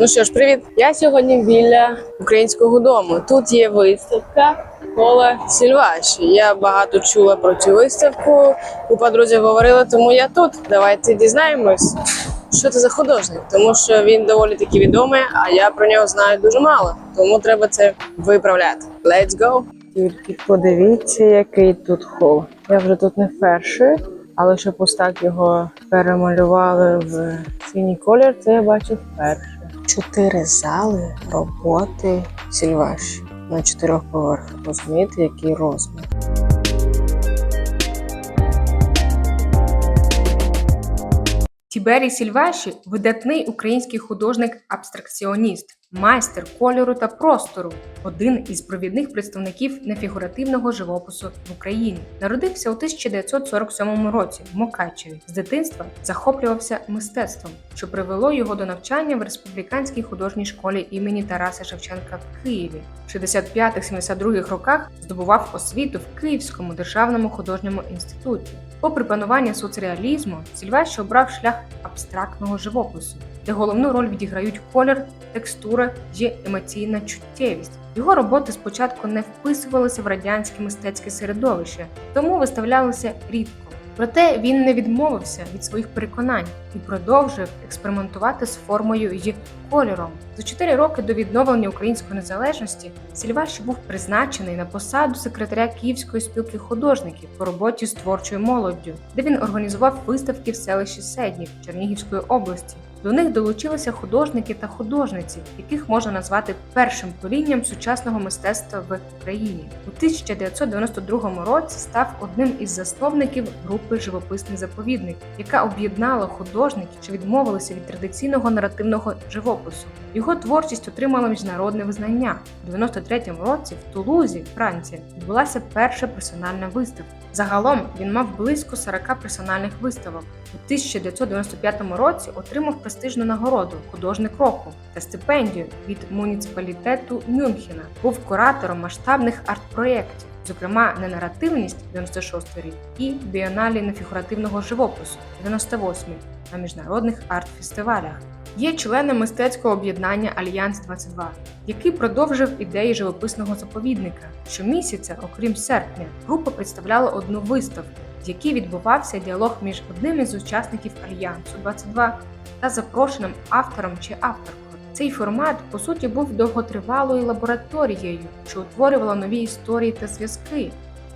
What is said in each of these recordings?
Ну що ж, привіт! Я сьогодні біля українського дому. Тут є виставка Кола Сільваші. Я багато чула про цю виставку. Купа друзів говорила, тому я тут. Давайте дізнаємось, що це за художник, тому що він доволі таки відомий, а я про нього знаю дуже мало. Тому треба це виправляти. Let's go! Тільки подивіться, який тут хол. Я вже тут не вперше, але щоб ось так його перемалювали в синій колір, це я бачу вперше. Чотири зали роботи сільваш на чотирьох поверхах. Розумієте, який розмір? Тіберій Сільваші видатний український художник-абстракціоніст, майстер кольору та простору, один із провідних представників нефігуративного живопису в Україні. Народився у 1947 році в Мокачеві. З дитинства захоплювався мистецтвом, що привело його до навчання в республіканській художній школі імені Тараса Шевченка в Києві. В 65-72 роках здобував освіту в Київському державному художньому інституті. Попри панування соцреалізму, Сільваші обрав шлях абстрактного живопису, де головну роль відіграють колір, текстура і емоційна чуттєвість. Його роботи спочатку не вписувалися в радянське мистецьке середовище, тому виставлялися рідко. Проте він не відмовився від своїх переконань і продовжив експериментувати з формою й кольором. За чотири роки до відновлення української незалежності Сільваші був призначений на посаду секретаря Київської спілки художників по роботі з творчою молоддю, де він організував виставки в селищі Седнів Чернігівської області. До них долучилися художники та художниці, яких можна назвати першим полінням сучасного мистецтва в країні. У 1992 році став одним із засновників групи Живописний заповідник, яка об'єднала художників, що відмовилися від традиційного наративного живопису. Його творчість отримала міжнародне визнання. У 93-му році в Тулузі, Франція, відбулася перша персональна виставка. Загалом він мав близько 40 персональних виставок. У 1995 році отримав престижну нагороду художник року та стипендію від муніципалітету Мюнхена. Був куратором масштабних арт-проєктів, зокрема ненаративність 96 рік і біоналі нефігуративного живопису 98 на міжнародних арт-фестивалях. Є членом мистецького об'єднання Альянс 22 який продовжив ідеї живописного заповідника. Щомісяця, окрім серпня, група представляла одну виставку, в якій відбувався діалог між одним із учасників Альянсу 22 та запрошеним автором чи авторкою. Цей формат, по суті, був довготривалою лабораторією, що утворювала нові історії та зв'язки.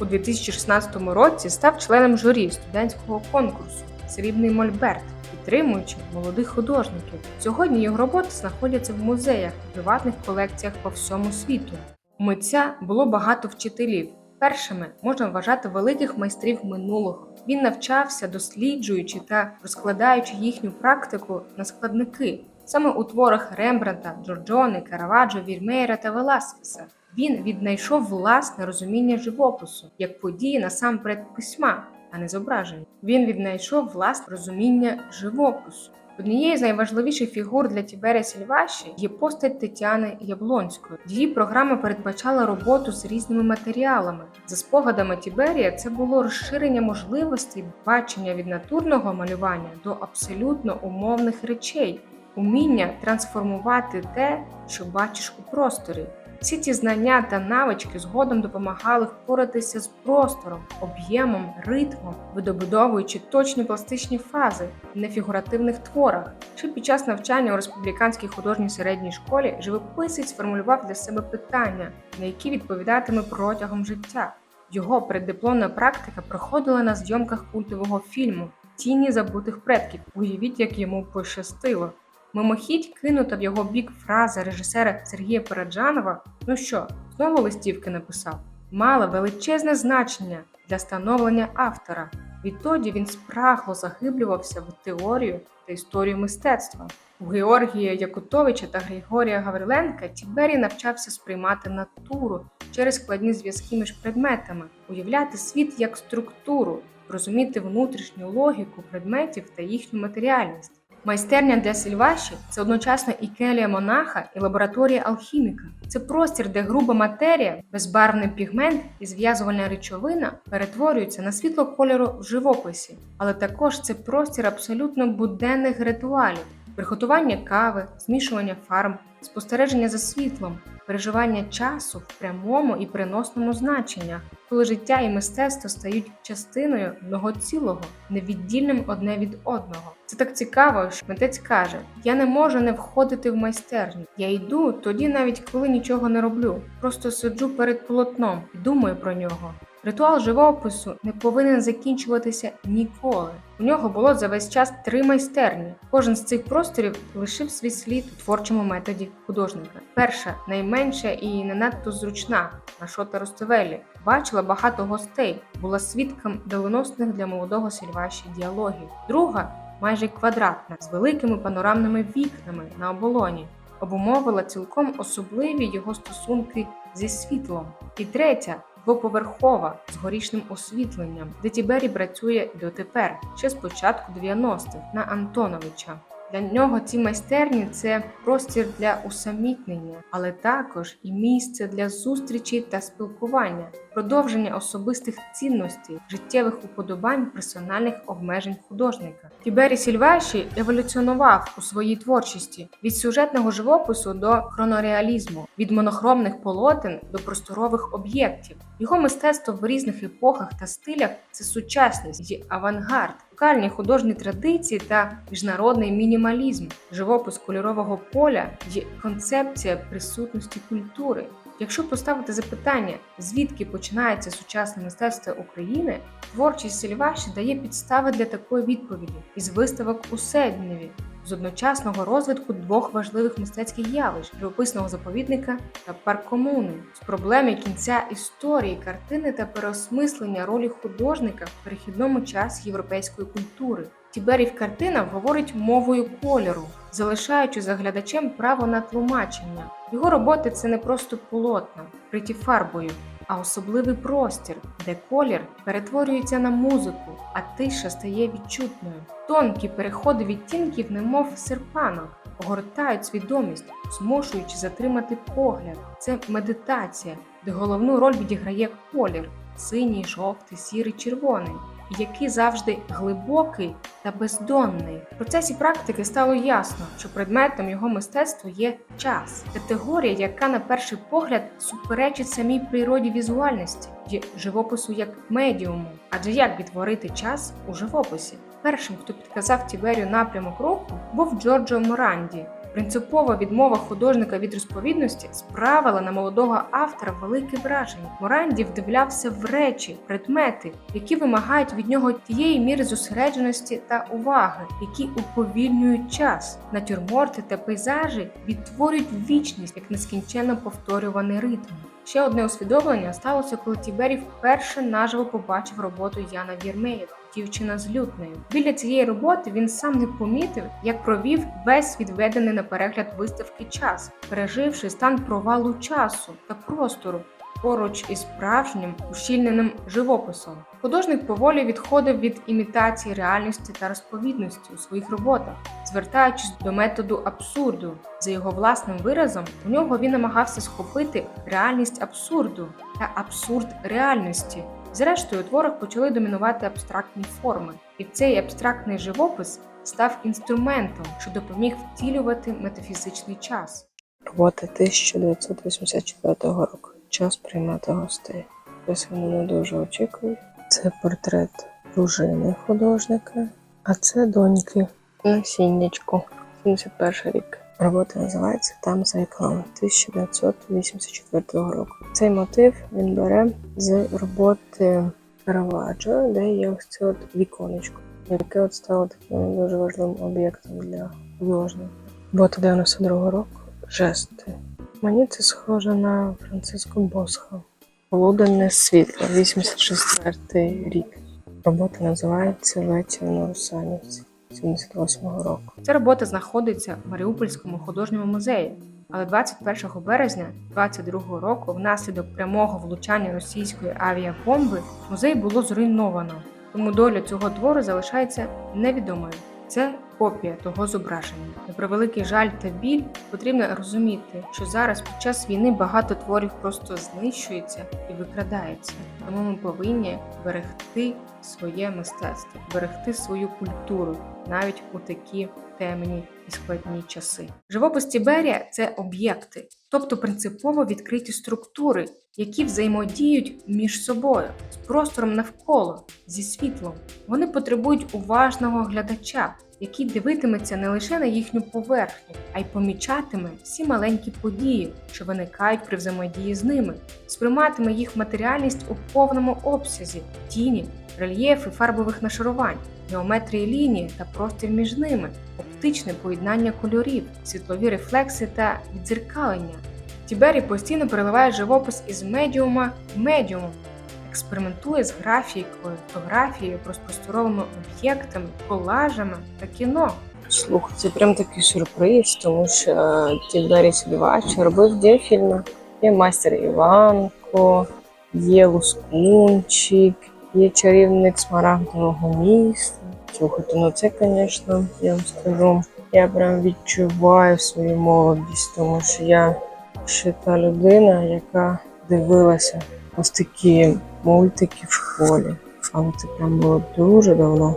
У 2016 році став членом журі студентського конкурсу Срібний Мольберт, підтримуючи молодих художників. Сьогодні його роботи знаходяться в музеях приватних колекціях по всьому світу. У митця було багато вчителів. Першими можна вважати великих майстрів минулого. Він навчався, досліджуючи та розкладаючи їхню практику на складники. Саме у творах Рембранта, Джорджони, Караваджо, Вірмеєра та Веласкеса він віднайшов власне розуміння живопису як події насамперед письма, а не зображень. Він віднайшов власне розуміння живопису. Однією з найважливіших фігур для Тіберія Сільваші є постать Тетяни Яблонської. Її програма передбачала роботу з різними матеріалами. За спогадами Тіберія, це було розширення можливостей бачення від натурного малювання до абсолютно умовних речей, уміння трансформувати те, що бачиш у просторі. Всі ці знання та навички згодом допомагали впоратися з простором, об'ємом, ритмом, видобудовуючи точні пластичні фази в нефігуративних творах. Ще під час навчання у республіканській художній середній школі живописець сформулював для себе питання, на які відповідатиме протягом життя. Його преддипломна практика проходила на зйомках культового фільму Тіні забутих предків. Уявіть, як йому пощастило. Мимохідь кинута в його бік фраза режисера Сергія Параджанова Ну що, знову листівки написав, мала величезне значення для становлення автора. Відтоді він спрагло заглиблювався в теорію та історію мистецтва. У Георгія Якутовича та Григорія Гавриленка Тіберій навчався сприймати натуру через складні зв'язки між предметами, уявляти світ як структуру, розуміти внутрішню логіку предметів та їхню матеріальність. Майстерня для Сільваші це одночасно і келія монаха, і лабораторія алхіміка. Це простір, де груба матерія, безбарвний пігмент і зв'язувальна речовина перетворюються на світло кольору в живописі, але також це простір абсолютно буденних ритуалів. Приготування кави, змішування фарб, спостереження за світлом, переживання часу в прямому і переносному значеннях, коли життя і мистецтво стають частиною одного цілого, невіддільним одне від одного. Це так цікаво, що митець каже: я не можу не входити в майстерню. Я йду тоді, навіть коли нічого не роблю. Просто сиджу перед полотном і думаю про нього. Ритуал живопису не повинен закінчуватися ніколи. У нього було за весь час три майстерні. Кожен з цих просторів лишив свій слід у творчому методі художника. Перша найменша і не надто зручна Машота Ростовелі. Бачила багато гостей, була свідком доленосних для молодого сільваші діалогів. Друга майже квадратна, з великими панорамними вікнами на оболоні. Обумовила цілком особливі його стосунки зі світлом. І третя двоповерхова з горішним освітленням, де Тібері працює дотепер, ще з початку 90-х на Антоновича. Для нього ці майстерні це простір для усамітнення, але також і місце для зустрічі та спілкування, продовження особистих цінностей, життєвих уподобань, персональних обмежень художника. Тібері Сільваші еволюціонував у своїй творчості від сюжетного живопису до хронореалізму, від монохромних полотен до просторових об'єктів. Його мистецтво в різних епохах та стилях це сучасність і авангард, локальні художні традиції та міжнародний мінімалізм, живопис кольорового поля є концепція присутності культури. Якщо поставити запитання, звідки починається сучасне мистецтво України, творчість Сільваші дає підстави для такої відповіді із виставок у Седневі, з одночасного розвитку двох важливих мистецьких явищ живописного заповідника та парк комуни, з проблеми кінця історії картини та переосмислення ролі художника в перехідному часі європейської культури. Тіберів картина говорить мовою кольору, залишаючи за глядачем право на тлумачення. Його роботи це не просто полотна, вкриті фарбою, а особливий простір, де колір перетворюється на музику, а тиша стає відчутною. Тонкі переходи відтінків, немов серпанок, огортають свідомість, змушуючи затримати погляд. Це медитація, де головну роль відіграє колір синій, жовтий, сірий, червоний, який завжди глибокий та бездонний. В процесі практики стало ясно, що предметом його мистецтва є час, категорія, яка на перший погляд суперечить самій природі візуальності і живопису як медіуму. Адже як відтворити час у живописі? Першим, хто підказав Тіберію напрямок руху, був Джорджо Моранді. Принципова відмова художника від розповідності справила на молодого автора велике враження. Моранді вдивлявся в речі, предмети, які вимагають від нього тієї міри зосередженості та уваги, які уповільнюють час. Натюрморти та пейзажі відтворюють вічність як нескінченно повторюваний ритм. Ще одне усвідомлення сталося, коли Тібері вперше наживо побачив роботу Яна Вірмеєва. Дівчина з лютнею. Біля цієї роботи він сам не помітив, як провів весь відведений на перегляд виставки час, переживши стан провалу часу та простору поруч із справжнім ущільненим живописом. Художник поволі відходив від імітації реальності та розповідності у своїх роботах, звертаючись до методу абсурду. За його власним виразом, у нього він намагався схопити реальність абсурду та абсурд реальності. Зрештою, у творах почали домінувати абстрактні форми, і цей абстрактний живопис став інструментом, що допоміг втілювати метафізичний час. Робота 1984 року. Час приймати гостей. Вони не дуже очікують. Це портрет дружини художника, а це доньки. Насіннячку. 71 рік. Робота називається Там за вікном 1984 року. Цей мотив він бере з роботи Караваджо, де є ось це от віконечко, яке от стало таким дуже важливим об'єктом для художника. Робота 92 року. Жести. Мені це схоже на Франциско Босха. Полуденне світло, 84 рік. Робота називається Вечір на Русанівці 78-го року. Ця робота знаходиться в Маріупольському художньому музеї. Але 21 березня 22 року, внаслідок прямого влучання російської авіабомби, музей було зруйновано. Тому доля цього твору залишається невідомою. Це копія того зображення. На превеликий жаль та біль потрібно розуміти, що зараз під час війни багато творів просто знищується і викрадається. Тому ми повинні берегти своє мистецтво, берегти свою культуру навіть у такі темні і складні часи. Живопис Тіберія це об'єкти, тобто принципово відкриті структури, які взаємодіють між собою з простором навколо, зі світлом. Вони потребують уважного глядача, який дивитиметься не лише на їхню поверхню, а й помічатиме всі маленькі події, що виникають при взаємодії з ними, сприйматиме їх матеріальність у повному обсязі, тіні, рельєфи фарбових нашарувань, геометрії лінії та простір між ними, оптичне поєднання кольорів, світлові рефлекси та віддзеркалення. Тібері постійно переливає живопис із медіума в медіум, експериментує з графікою, фотографією, розпросторовими об'єктами, колажами та кіно. Слухай, це прям такий сюрприз, тому що е, Тільдарій Сільвач робив дві фільми. Є майстер Іванко, є Лускунчик, є чарівник Смарагдового міста. Слухайте, ну це, звісно, я вам скажу. Я прям відчуваю свою молодість, тому що я ще та людина, яка дивилася ось такі мультики в школі. Але це прям було дуже давно.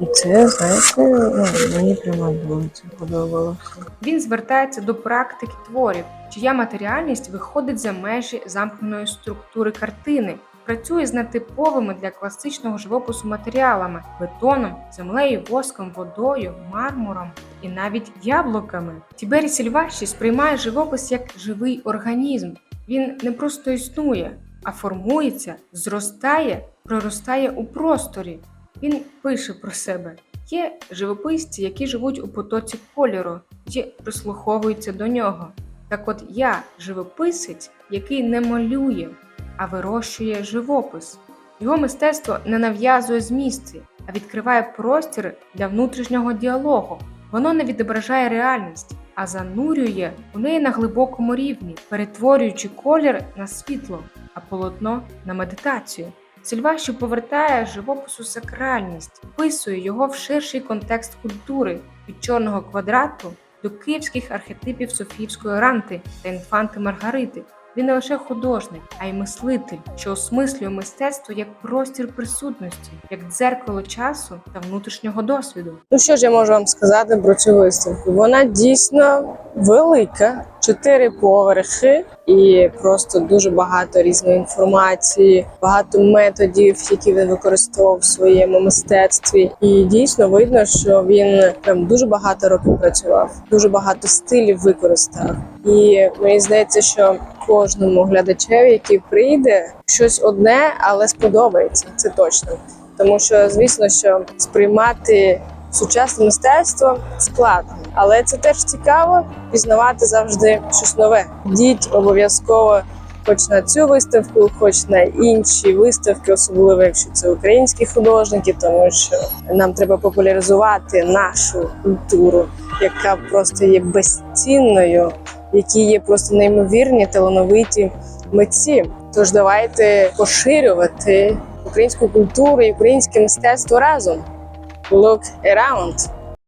І це, знаєте, ну, мені прямо дуже це подобалося. Він звертається до практики творів, чия матеріальність виходить за межі замкненої структури картини, працює з нетиповими для класичного живопису матеріалами бетоном, землею, воском, водою, мармуром і навіть яблуками. Тібері Сільваші сприймає живопис як живий організм. Він не просто існує, а формується, зростає, проростає у просторі. Він пише про себе. Є живописці, які живуть у потоці кольору і прислуховуються до нього. Так от я живописець, який не малює, а вирощує живопис. Його мистецтво не нав'язує змісти, а відкриває простір для внутрішнього діалогу. Воно не відображає реальність, а занурює у неї на глибокому рівні, перетворюючи колір на світло, а полотно на медитацію. Сільваші повертає живопису сакральність, вписує його в ширший контекст культури від чорного квадрату до київських архетипів Софіївської ранти та інфанти Маргарити. Він не лише художник, а й мислитель, що осмислює мистецтво як простір присутності, як дзеркало часу та внутрішнього досвіду. Ну що ж я можу вам сказати про цю виставку? Вона дійсно велика, чотири поверхи, і просто дуже багато різної інформації, багато методів, які він використовував в своєму мистецтві. І дійсно видно, що він прям дуже багато років працював, дуже багато стилів використав. І мені здається, що кожному глядачеві, який прийде, щось одне, але сподобається. Це точно. Тому що, звісно, що сприймати сучасне мистецтво складно, але це теж цікаво пізнавати завжди щось нове. Йдіть обов'язково, хоч на цю виставку, хоч на інші виставки, особливо якщо це українські художники, тому що нам треба популяризувати нашу культуру, яка просто є безцінною, які є просто неймовірні талановиті митці. Тож давайте поширювати українську культуру і українське мистецтво разом. Look around.